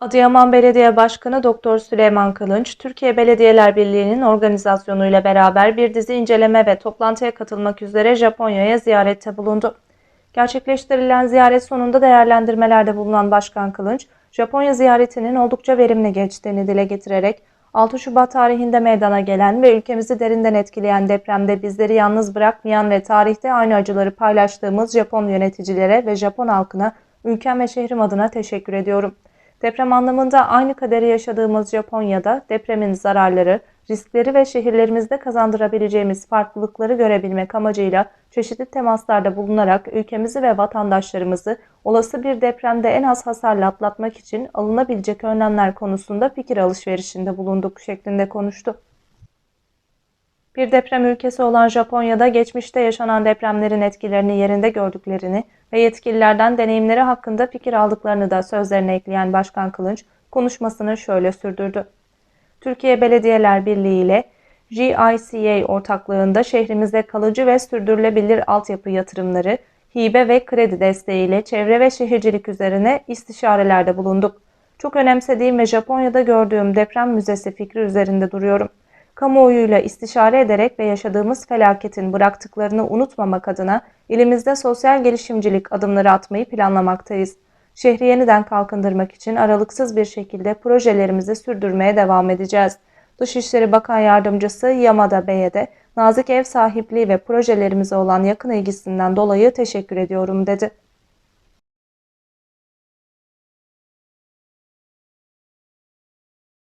Adıyaman Belediye Başkanı Doktor Süleyman Kılınç, Türkiye Belediyeler Birliği'nin organizasyonuyla beraber bir dizi inceleme ve toplantıya katılmak üzere Japonya'ya ziyarette bulundu. Gerçekleştirilen ziyaret sonunda değerlendirmelerde bulunan Başkan Kılınç, Japonya ziyaretinin oldukça verimli geçtiğini dile getirerek 6 Şubat tarihinde meydana gelen ve ülkemizi derinden etkileyen depremde bizleri yalnız bırakmayan ve tarihte aynı acıları paylaştığımız Japon yöneticilere ve Japon halkına ülkem ve şehrim adına teşekkür ediyorum. Deprem anlamında aynı kaderi yaşadığımız Japonya'da depremin zararları, riskleri ve şehirlerimizde kazandırabileceğimiz farklılıkları görebilmek amacıyla çeşitli temaslarda bulunarak ülkemizi ve vatandaşlarımızı olası bir depremde en az hasarla atlatmak için alınabilecek önlemler konusunda fikir alışverişinde bulunduk şeklinde konuştu. Bir deprem ülkesi olan Japonya'da geçmişte yaşanan depremlerin etkilerini yerinde gördüklerini ve yetkililerden deneyimleri hakkında fikir aldıklarını da sözlerine ekleyen Başkan Kılınç konuşmasını şöyle sürdürdü. Türkiye Belediyeler Birliği ile GICA ortaklığında şehrimizde kalıcı ve sürdürülebilir altyapı yatırımları, hibe ve kredi desteğiyle çevre ve şehircilik üzerine istişarelerde bulunduk. Çok önemsediğim ve Japonya'da gördüğüm deprem müzesi fikri üzerinde duruyorum kamuoyuyla istişare ederek ve yaşadığımız felaketin bıraktıklarını unutmamak adına ilimizde sosyal gelişimcilik adımları atmayı planlamaktayız. Şehri yeniden kalkındırmak için aralıksız bir şekilde projelerimizi sürdürmeye devam edeceğiz. Dışişleri Bakan Yardımcısı Yamada Bey'e de nazik ev sahipliği ve projelerimize olan yakın ilgisinden dolayı teşekkür ediyorum dedi.